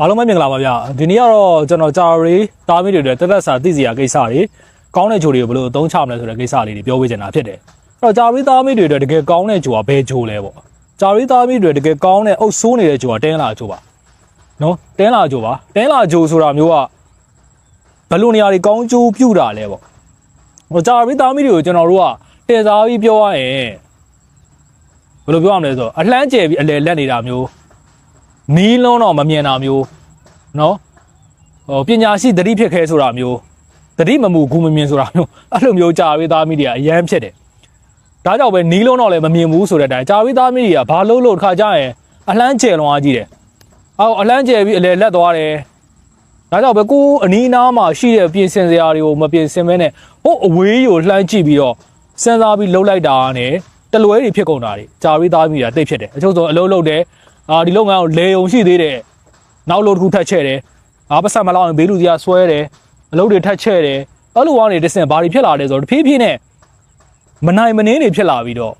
အားလုံးပဲမင်္ဂလာပါဗျာဒီနေ့ကတော့ကျွန်တော်ကြာရီတားမီတွေအတွက်တက်တက်စာသိစီရာကိစ္စတွေကောင်းတဲ့ဂျိုတွေကိုဘယ်လိုအသုံးချမလဲဆိုတဲ့ကိစ္စလေးတွေပြောပြချင်တာဖြစ်တယ်အဲ့တော့ကြာရီတားမီတွေအတွက်တကယ်ကောင်းတဲ့ဂျိုကဘယ်ဂျိုလဲပေါ့ကြာရီတားမီတွေတကယ်ကောင်းတဲ့အုပ်ဆိုးနေတဲ့ဂျိုကတင်းလာဂျိုပါနော်တင်းလာဂျိုပါတင်းလာဂျိုဆိုတာမျိုးကဘယ်လိုနေရာတွေကောင်းကျိုးပြုတာလဲပေါ့ဟိုကြာရီတားမီတွေကိုကျွန်တော်တို့ကတင်စားပြီးပြောရရင်ဘယ်လိုပြောရမလဲဆိုတော့အလှမ်းကျယ်ပြီးအလယ်လက်နေတာမျိုး နီးလုံးတော့မမြင်တာမျိုးနော်ဟိုပညာရှိသတိဖြစ်ခဲဆိုတာမျိုးသတိမမှုဂူမမြင်ဆိုတာမျိုးအဲ့လိုမျိုးကြာဝေးသားမိတွေကအရန်ဖြစ်တယ်ဒါကြောင့်ပဲနီးလုံးတော့လည်းမမြင်ဘူးဆိုတဲ့အတိုင်းကြာဝေးသားမိတွေကဘာလို့လို့တစ်ခါကြာရင်အလှမ်းကျယ်လွန်အားကြီးတယ်အော်အလှမ်းကျယ်ပြီးအလေလက်သွားတယ်ဒါကြောင့်ပဲကိုအနီးအနားမှာရှိတဲ့ပြင်ဆင်စရာတွေကိုမပြင်ဆင်မဲနဲ့ဟိုအဝေးကိုလှမ်းကြည့်ပြီးတော့စဉ်းစားပြီးလှုပ်လိုက်တာနဲ့တလွဲတွေဖြစ်ကုန်တာတွေကြာဝေးသားမိတာတိတ်ဖြစ်တယ်အချို့ဆိုအလုံးလုံးတယ် အာဒီလုပ်ငန်းကိုလေုံရှိသေးတယ်နောက်လို့တစ်ခုထပ်ချဲ့တယ်အာပတ်ဆက်မလောက်ရင်ဘေးလူစီကဆွဲတယ်အလုပ်တွေထပ်ချဲ့တယ်အဲ့လိုကနေတစ်ဆင့်ဘာတွေဖြစ်လာလဲဆိုတော့တဖြည်းဖြည်းနဲ့မနိုင်မနှင်းတွေဖြစ်လာပြီးတော့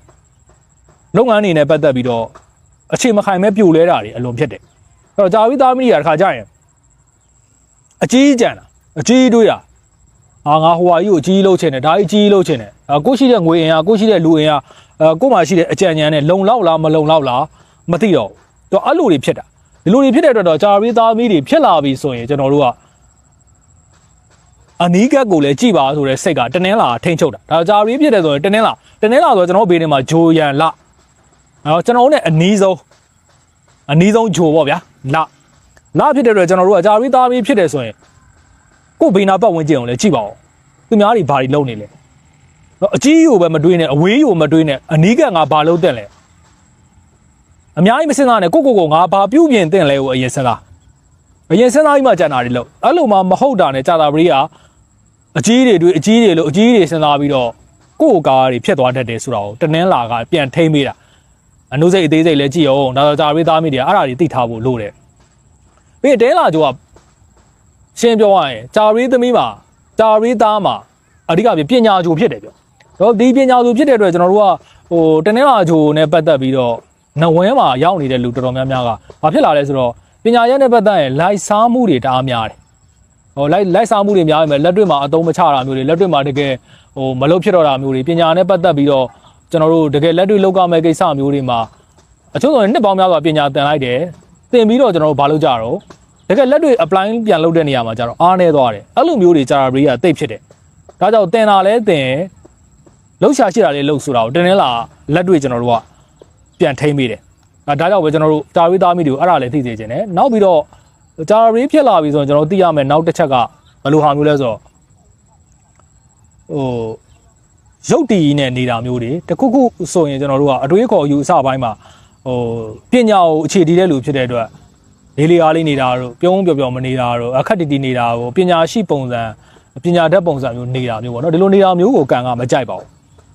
လုပ်ငန်းတွေနဲ့ပတ်သက်ပြီးတော့အခြေမခိုင်မဲပြိုလဲတာတွေအလွန်ဖြစ်တယ်အဲ့တော့ဂျာဝီသားမီးရတခါကြရင်အကြီးကြံတာအကြီးတွေးတာအာငါဟိုဟာကြီးကိုအကြီးလှုပ်ချင်တယ်ဒါကြီးကြီးလှုပ်ချင်တယ်အာကိုရှိတဲ့ငွေအင်အားကိုရှိတဲ့လူအင်အားအာကိုမှရှိတဲ့အကြံဉာဏ်နဲ့လုံလောက်လားမလုံလောက်လားမသိတော့ဘူး တော့အဲ့လိုတွေဖြစ်တာဒီလိုတွေဖြစ်တဲ့အတွက်တော့ဂျာရီသားမီးတွေဖြစ်လာပြီဆိုရင်ကျွန်တော်တို့ကအနီးကပ်ကိုလည်းကြည်ပါဆိုတဲ့စိတ်ကတနင်းလာထိန်ချုပ်တာဒါဂျာရီဖြစ်တယ်ဆိုရင်တနင်းလာတနင်းလာဆိုတော့ကျွန်တော်တို့ဘေးထဲမှာဂျိုရန်လအဲ့တော့ကျွန်တော်တို့ ਨੇ အနီးဆုံးအနီးဆုံးဂျိုပေါ့ဗျာလလဖြစ်တဲ့အတွက်ကျွန်တော်တို့ကဂျာရီသားမီးဖြစ်တယ်ဆိုရင်ကိုယ်ဘေးနာပတ်ဝန်းကျင်ကိုလည်းကြည်ပါအောင်သူများတွေဘာတွေလုပ်နေလဲတော့အကြီးကိုပဲမတွေးနဲ့အဝေးကိုမတွေးနဲ့အနီးကပ်ငါဘာလုပ်တဲ့လဲ အများကြီးမစင်စားနဲ့ကိုကိုကိုငါဘာပြုတ်ပြင်တင်လဲကိုအရင်စင်စားအရင်စင်စားပြီးမှကြံတာတွေလို့အဲ့လိုမှမဟုတ်တာနဲ့ကြာတာပရိကအကြီးတွေတွေအကြီးတွေလို့အကြီးတွေစင်စားပြီးတော့ကိုကိုကားတွေဖြစ်သွားတတ်တယ်ဆိုတာကိုတနင်းလာကပြန်ထိမ့်ပေးတာအနုစိတ်အသေးစိတ်လည်းကြည့်အောင်ဒါဆိုကြာပရိသားမိတွေအဲ့ဒါတွေသိထားဖို့လိုတယ်ပြီးတဲလာကျိုးကရှင်းပြောရရင်ကြာပရိသမီးမှာကြာပရိသားမှာအဓိကပြပညာကျိုးဖြစ်တယ်ပြောတော့ဒီပညာကျိုးဖြစ်တဲ့အတွက်ကျွန်တော်တို့ကဟိုတနင်းလာကျိုးနဲ့ပတ်သက်ပြီးတော့ နဝဲမှာရောက်နေတဲ့လူတော်တော်များများကဘာဖြစ်လာလဲဆိုတော့ပညာရက်နဲ့ပတ်သက်ရင်လိုက်စားမှုတွေတအားများတယ်။ဟိုလိုက်လိုက်စားမှုတွေများရင်လက်တွေ့မှာအသုံးမချတာမျိုးတွေလက်တွေ့မှာတကယ်ဟိုမလုပ်ဖြစ်တော့တာမျိုးတွေပညာနဲ့ပတ်သက်ပြီးတော့ကျွန်တော်တို့တကယ်လက်တွေ့လောက်ကမဲ့ကိစ္စမျိုးတွေမှာအချို့ဆိုရင်နှစ်ပေါင်းများစွာပညာသင်လိုက်တယ်။သင်ပြီးတော့ကျွန်တော်တို့ဘာလုပ်ကြတော့တကယ်လက်တွေ့ apply ပြန်လုပ်တဲ့နေရာမှာကျတော့အားနေသွားတယ်။အဲ့လိုမျိုးတွေကြာတာဘရီကတိတ်ဖြစ်တယ်။ဒါကြောင့်သင်တာလဲသင်လှုပ်ရှားရှိတာလေးလှုပ်ဆိုတာကိုတင်းနေလာလက်တွေ့ကျွန်တော်တို့က ပြန်ထိမ့်မိတယ်။အဲဒါကြောင့်ပဲကျွန်တော်တို့ဂျာရီသားမိတွေကိုအဲ့ဒါလည်းသိစေချင်တယ်။နောက်ပြီးတော့ဂျာရီဖြစ်လာပြီဆိုရင်ကျွန်တော်သိရမယ်နောက်တစ်ချက်ကဘယ်လိုဟာမျိုးလဲဆိုတော့ဟိုရုပ်တည်နဲ့နေတာမျိုးတွေတခုခုဆိုရင်ကျွန်တော်တို့ကအတွေးခေါ်ယူအစပိုင်းမှာဟိုပညာကိုအခြေတည်တဲ့လူဖြစ်တဲ့အတွက်လေးလေးအားလေးနေတာတို့ပြုံးပျော်ပျော်မနေတာတို့အခက်တီတီနေတာကိုပညာရှိပုံစံပညာတတ်ပုံစံမျိုးနေတာမျိုးပေါ့နော်ဒီလိုနေတာမျိုးကိုကံကမကြိုက်ပါဘူး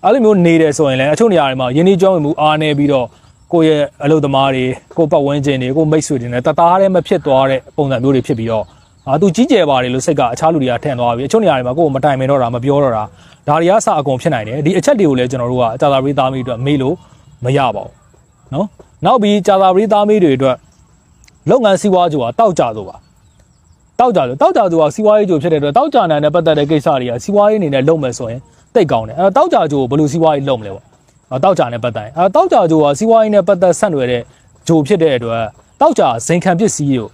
အဲ့လိုမျိုးနေတယ်ဆိုရင်လည်းအချို့နေရာတွေမှာယင်းနှီးကျွမ်းဝင်မှုအားနေပြီးတော့ကိုယ့်ရဲ့အလုပ်သမားတွေကိုယ့်ပတ်ဝန်းကျင်တွေကိုယ့်မိတ်ဆွေတွေနဲ့တသားတည်းမဖြစ်သွားတဲ့ပုံစံမျိုးတွေဖြစ်ပြီးတော့အာသူကြီးကျယ်ပါတယ်လို့စိတ်ကအခြားလူတွေကထင်သွားပြီအချို့နေရာတွေမှာကိုယ့်ကိုမတိုင်ပင်တော့တာမပြောတော့တာဒါတွေကအစအကုန်ဖြစ်နိုင်တယ်ဒီအချက်တွေကိုလည်းကျွန်တော်တို့ကကြာသာပရိသားမိတွေအတွက်မေးလို့မရပါဘူးနော်နောက်ပြီးကြာသာပရိသားမိတွေအတွက်လုပ်ငန်းစီးပွားကြိုကတောက်ကြဆိုပါတောက်ကြလို့တောက်ကြဆိုကစီးပွားရေးကြိုဖြစ်တဲ့အတွက်တောက်ကြနိုင်တဲ့ပတ်သက်တဲ့ကိစ္စတွေကစီးပွားရေးအနေနဲ့လုပ်မယ်ဆိုရင် တိတ်ကောင်းတယ်အဲတောက်ကြဂျိုဘယ်လိုစီးပွားရေးလုပ်မလဲပေါ့အဲတောက်ကြနဲ့ပတ်သက်ရင်အဲတောက်ကြဂျိုကစီးပွားရေးနဲ့ပတ်သက်ဆက်နွယ်တဲ့ဂျိုဖြစ်တဲ့အတွက်တောက်ကြဇိမ်ခံပစ္စည်းတို့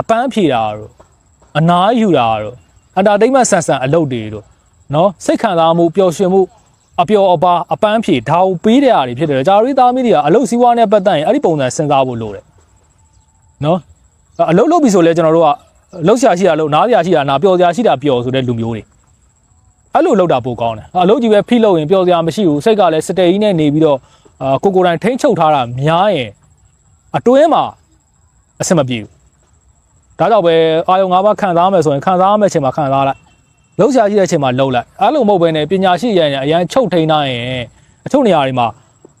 အပန်းဖြေတာတို့အနားယူတာတို့အတာတိတ်မဆန်ဆန်အလုပ်တွေတို့နော်စိတ်ခံစားမှုပျော်ရွှင်မှုအပျော်အပါအပန်းဖြေဒါကိုပေးတဲ့အားတွေဖြစ်တယ်ဂျာရီသားမီးတွေကအလုပ်စီးပွားနဲ့ပတ်သက်ရင်အဲ့ဒီပုံစံစဉ်းစားဖို့လိုတယ်နော်အလုပ်လုပ်ပြီဆိုလဲကျွန်တော်တို့ကအလုပ်ရှာရှိတာလို့နားစရာရှိတာနားပျော်စရာရှိတာပျော်ဆိုတဲ့လူမျိုးတွေ အဲ့လိုလောက်တာပိုကောင်းတယ်အလုပ်ကြီးပဲဖိလို့ရင်ပျော်စရာမရှိဘူးစိတ်ကလည်းစတေးကြီးနဲ့နေပြီးတော့အာကိုကိုယ်တိုင်ထိမ့်ချုပ်ထားတာများရင်အတွင်းမှာအဆင်မပြေဘူးဒါကြောင့်ပဲအာယုံ၅ပါးခံစားမယ်ဆိုရင်ခံစားမယ်အချိန်မှာခံစားလိုက်လှုပ်ရှားရှိတဲ့အချိန်မှာလှုပ်လိုက်အဲ့လိုမဟုတ်ဘဲနဲ့ပညာရှိရရင်အရန်ချုပ်ထိန်းထားရင်အချို့နေရာတွေမှာ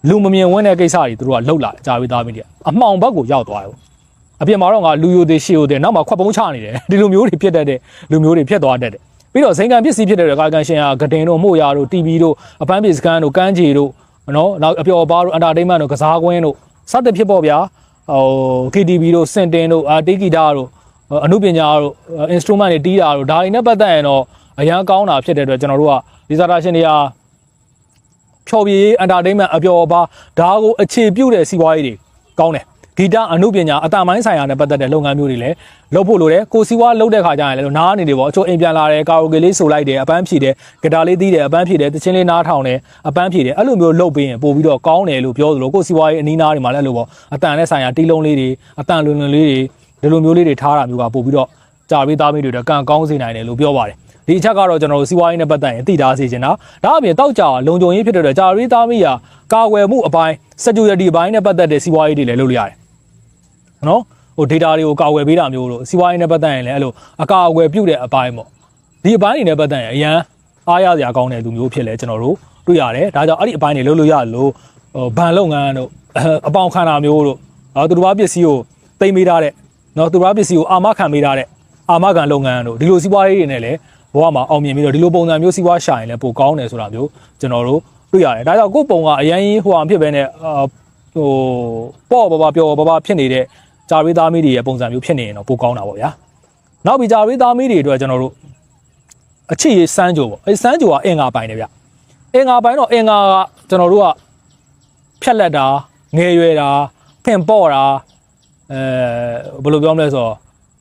လူမမြင်ဝန်းတဲ့ကိစ္စတွေသူတို့ကလှုပ်လာကြာပြီးသားမိတယ်အမှောင်ဘက်ကိုရောက်သွားတယ်အပြင်မှာတော့ငါလူယိုသေးရှေယိုသေးနောက်မှာခွက်ပုံးချနေတယ်ဒီလိုမျိုးတွေဖြစ်တတ်တဲ့လူမျိုးတွေဖြစ်သွားတတ်တယ် ပြီးတော့ဇိမ်ကန်ပစ္စည်းဖြစ်တဲ့ကာကန်ရှင်ကဂဒင်တို့မှုရာတို့ TV တို့အပန်းပြေစကန်တို့ကန်းကြီးတို့နော်နောက်အပျော်ပါတို့ entertainment တို့ကစားကွင်းတို့စသဖြင့်ပေါ့ဗျာဟို KTV တို့စင်တင်တို့အာတေးဂီတာတို့အမှုပညာတို့ instrument တွေတီးတာတို့ဒါတွေနဲ့ပတ်သက်ရင်တော့အရန်ကောင်းတာဖြစ်တဲ့အတွက်ကျွန်တော်တို့ကဒီဇာတာရှင်တွေကဖြော်ပြရေး entertainment အပျော်အပါဒါကိုအခြေပြုတဲ့စီးပွားရေးတွေကောင်းတယ် ဂီတအမှုပညာအတမိုင်းဆိုင်ရာနဲ့ပတ်သက်တဲ့လုပ်ငန်းမျိုးတွေလည်းလုပ်ဖို့လိုတယ်ကိုစီးပွားလုပ်တဲ့ခါကျရင်လည်းနားအနေတွေပေါ့အချို့အိမ်ပြန်လာတယ်ကာရိုကေလေးဆိုလိုက်တယ်အပန်းဖြည့်တယ်ဂီတာလေးတီးတယ်အပန်းဖြည့်တယ်တချင်းလေးနားထောင်တယ်အပန်းဖြည့်တယ်အဲ့လိုမျိုးလုပ်ပေးရင်ပို့ပြီးတော့ကောင်းတယ်လို့ပြောသလိုကိုစီးပွားရေးအနီးနားတွေမှာလည်းအဲ့လိုပေါ့အတန်နဲ့ဆိုင်ရာတီးလုံးလေးတွေအတန်လွန်လွန်လေးတွေဒီလိုမျိုးလေးတွေထားတာမျိုးကပို့ပြီးတော့ကြာပြီးသားမိတွေတော့ကံကောင်းစေနိုင်တယ်လို့ပြောပါတယ်ဒီအချက်ကတော့ကျွန်တော်တို့စီးပွားရေးနဲ့ပတ်သက်ရင်သိထားစေချင်တာဒါအပြင်တောက်ကြလုံခြုံရေးဖြစ်တဲ့အတွက်ကြာပြီးသားမိရာကာဝယ်မှုအပိုင်း security အပိုင်းနဲ့ပတ်သက်တဲ့စီးပွားရေးတွေလည်းလုပ်လို့ရတယ် နော်ဟို data တွေကိုကာဝယ်ပေးတာမျိုးလို့စီးပွားရေးနဲ့ပတ်သက်ရင်လည်းအဲ့လိုအကာအကွယ်ပြုတဲ့အပိုင်းပေါ့ဒီအပိုင်းတွေနဲ့ပတ်သက်ရင်အရန်အားရစရာကောင်းတဲ့လူမျိုးဖြစ်လဲကျွန်တော်တို့တွေ့ရတယ်ဒါကြောင့်အဲ့ဒီအပိုင်းတွေလုပ်လို့ရလို့ဟိုဘဏ်လုပ်ငန်းတို့အပေါင်ခံတာမျိုးတို့အော်သူတို့ဘာပစ္စည်းကိုတိမ့်ပေးထားတဲ့နော်သူတို့ဘာပစ္စည်းကိုအာမခံပေးထားတဲ့အာမခံလုပ်ငန်းတို့ဒီလိုစီးပွားရေးတွေနဲ့လည်းဘဝမှာအောင်မြင်ပြီးတော့ဒီလိုပုံစံမျိုးစီးပွားရှာရင်လည်းပိုကောင်းတယ်ဆိုတာမျိုးကျွန်တော်တို့တွေ့ရတယ်ဒါကြောင့်ကိုယ့်ပုံကအရန်ဟိုအောင်ဖြစ်ပဲနဲ့အာဟိုပေါ့ပါပါပျော်ပါပါဖြစ်နေတဲ့ ဂျာရီသားမီးတွေရဲ့ပုံစံမျိုးဖြစ်နေရင်တော့ပိုကောင်းတာပေါ့ဗျာနောက်ပြီးဂျာရီသားမီးတွေအတွက်ကျွန်တော်တို့အချစ်ရေးစမ်းကြိုပေါ့အဲစမ်းကြိုကအင်္ဂါပိုင်တယ်ဗျအင်္ဂါပိုင်တော့အင်္ဂါကကျွန်တော်တို့ကဖြက်လက်တာငယ်ရွယ်တာဖင်ပေါ့တာအဲဘယ်လိုပြောမလဲဆိုတော့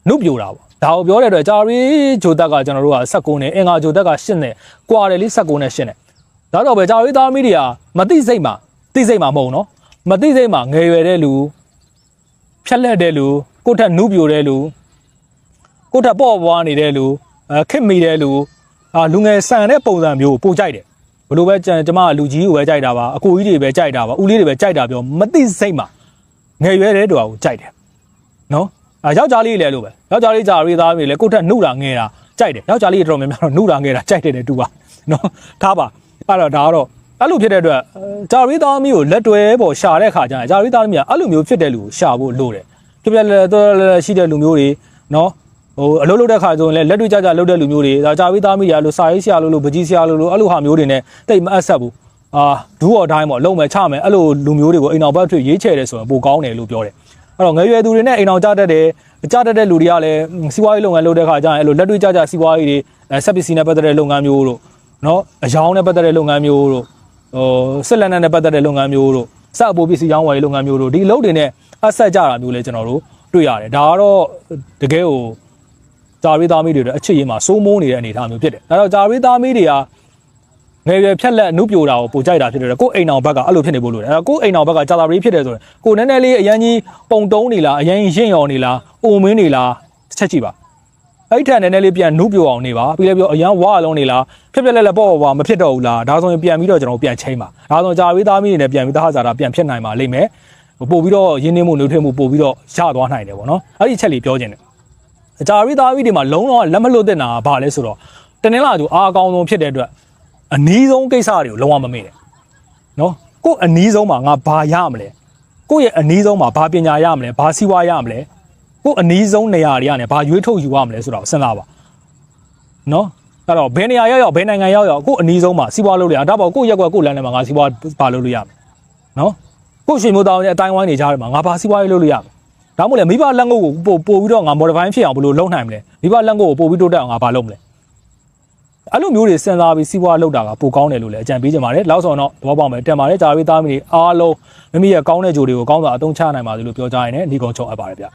နုပြိုတာပေါ့ဒါကိုပြောတဲ့အတွက်ဂျာရီဂျိုတက်ကကျွန်တော်တို့က16နဲ့အင်္ဂါဂျိုတက်က8နဲ့ကွာတယ်လေ16နဲ့8နဲ့ဒါတော့ပဲဂျာရီသားမီးတွေကမသိစိတ်မှာသိစိတ်မှာမဟုတ်နော်မသိစိတ်မှာငယ်ရွယ်တဲ့လူ ဖြက်လက်တဲ့လူကိုယ့်ထက်နုပြိုတဲ့လူကိုယ့်ထက်ပေါ့ပွားနေတဲ့လူအဲခစ်မိတဲ့လူအာလူငယ်ဆန်တဲ့ပုံစံမျိုးကိုပို့ကြိုက်တယ်ဘလို့ပဲကျန်ကျမကလူကြီးကိုပဲကြိုက်တာပါအကိုကြီးတွေပဲကြိုက်တာပါဦးလေးတွေပဲကြိုက်တာပြောမသိစိတ်မှာငယ်ရွယ်တဲ့တူကိုကြိုက်တယ်နော်အဲယောက်ျားလေးလည်းလို့ပဲယောက်ျားလေးကြာရေးသားပြီလေကိုယ့်ထက်နှုတ်တာငယ်တာကြိုက်တယ်ယောက်ျားလေးတော်တော်များများတော့နှုတ်တာငယ်တာကြိုက်တယ်နဲ့တူပါနော်ထားပါအဲ့တော့ဒါကတော့ အဲ့လိုဖြစ်တဲ့အတွက်ကြာရေးသားမီးကိုလက်တွဲပေါ်ရှာတဲ့ခါကျရင်ကြာရေးသားမီးကအဲ့လိုမျိုးဖြစ်တဲ့လူကိုရှာဖို့လိုတယ်ပြပြလဲတော်လဲရှိတဲ့လူမျိုးတွေနော်ဟိုအလုပ်လုပ်တဲ့ခါဆိုရင်လည်းလက်တွေ့ကြကြလုပ်တဲ့လူမျိုးတွေဒါကြာပြီးသားမိရလို့စာရေးဆရာလို့လို့ပကြီးဆရာလို့လို့အဲ့လိုဟာမျိုးတွေနဲ့တိတ်မအပ်ဆက်ဘူးအာဒူးော်တိုင်းပေါ့လုံးမယ်ချမယ်အဲ့လိုလူမျိုးတွေကိုအိမ်အောင်ဘက်ထွေရေးချဲတယ်ဆိုရင်ပိုကောင်းတယ်လို့ပြောတယ်အဲ့တော့ငယ်ရွယ်သူတွေနဲ့အိမ်အောင်ကြတတ်တယ်ကြတတ်တဲ့လူတွေကလည်းစီးပွားရေးလုပ်ငန်းလုပ်တဲ့ခါကျရင်အဲ့လိုလက်တွေ့ကြကြစီးပွားရေးတွေဆက်ပစ္စည်းနဲ့ပတ်သက်တဲ့လုပ်ငန်းမျိုးတို့နော်အယောင်နဲ့ပတ်သက်တဲ့လုပ်ငန်းမျိုးတို့ ဟိုဆက်လက်နဲ့ပတ်သက်တဲ့လုပ်ငန်းမျိုးတို့စအပိုးပစ္စည်းရောင်းဝယ်ရေးလုပ်ငန်းမျိုးတို့ဒီအလုပ်တွေနဲ့အဆက်ကြတာမျိုးလည်းကျွန်တော်တို့တွေ့ရတယ်ဒါကတော့တကယ်ကိုဂျာရီသားမီးတွေအချစ်ရေးမှာစိုးမိုးနေတဲ့အနေအထားမျိုးဖြစ်တယ်။ဒါတော့ဂျာရီသားမီးတွေကငယ်ရွယ်ဖြက်လက်အနုပြိုတာကိုပိုကြိုက်တာဖြစ်တယ်။ကိုယ်အိမ်အောင်ဘက်ကအဲ့လိုဖြစ်နေဖို့လိုတယ်။အဲ့တော့ကိုယ်အိမ်အောင်ဘက်ကဂျာတာရီဖြစ်တယ်ဆိုရင်ကိုနည်းနည်းလေးအရန်ကြီးပုံတုံးနေလားအရန်ကြီးရင့်ရော်နေလားအိုမင်းနေလားချက်ကြည့်ပါ။ အဲ့ထက်နည်းနည်းလေးပြန်နုပြိုအောင်နေပါပြီးလည်းပြောအရန်ဝါလုံးနေလားဖြက်ဖြက်လက်လက်ပေါ့ပေါ့မဖြစ်တော့ဘူးလားဒါဆိုရင်ပြန်ပြီးတော့ကျွန်တော်ပြန်ချိန်ပါ။ဒါဆိုဂျာရီသားမီးတွေနဲ့ပြန်ပြီးသားဟာဇာတာပြန်ဖြစ်နိုင်ပါလိမ့်မယ်။ပို့ပြီးတော့ရင်းနှီးမှုနှုတ်ထွေးမှုပို့ပြီးတော့ရသွားနိုင်တယ်ပေါ့နော်။အဲ့ဒီချက်လေးပြောခြင်းတယ်အကြာရီသားပြီးဒီမှာလုံးလုံးလက်မလွတ်တဲ့နာကဘာလဲဆိုတော့တနင်္လာကျူအားအကောင်းဆုံးဖြစ်တဲ့အတွက်အနီးဆုံးကိစ္စတွေကိုလုံးဝမမေ့နဲ့နော်ကို့အနီးဆုံးမှာငါဘာရမလဲကို့ရဲ့အနီးဆုံးမှာဘာပညာရမလဲဘာစီးပွားရမလဲ ကို့အနီးဆုံးနေရာတွေကနေဘာရွေးထုတ်ယူရမလဲဆိုတော့စဉ်းစားပါနော်အဲ့တော့ဘယ်နေရာရောက်ရောက်ဘယ်နိုင်ငံရောက်ရောက်ကို့အနီးဆုံးမှာစီးပွားလုပ်လို့ရဒါပေါ့ကို့ရက်ကွက်ကို့လမ်းထဲမှာငါစီးပွားဘာလုပ်လို့ရမလဲနော်ကို့ရွှေမျိုးတောင်ရဲ့အတိုင်းဝိုင်းနေကြတယ်မှာငါဘာစီးပွားရေးလုပ်လို့ရမလဲဒါမှမဟုတ်လေမိဘလက်ငုပ်ကိုပို့ပို့ပြီးတော့ငါ modify ဖြစ်အောင်ဘယ်လိုလုပ်နိုင်မလဲမိဘလက်ငုပ်ကိုပို့ပြီးတိုးတက်အောင်ငါဘာလုပ်မလဲအဲ့လိုမျိုးတွေစဉ်းစားပြီးစီးပွားလုပ်တာကပိုကောင်းတယ်လို့လည်းအကြံပေးကြပါတယ်လောက်ဆောင်တော့သဘောပေါက်မယ်တင်ပါတယ်ဂျာရီသားမီတွေအားလုံးမိမိရဲ့ကောင်းတဲ့ဂျိုတွေကိုကောင်းစွာအသုံးချနိုင်ပါစေလို့ပြောကြရင်လည်းဒီကုန်းချုပ်အပ်ပါတယ်ဗျ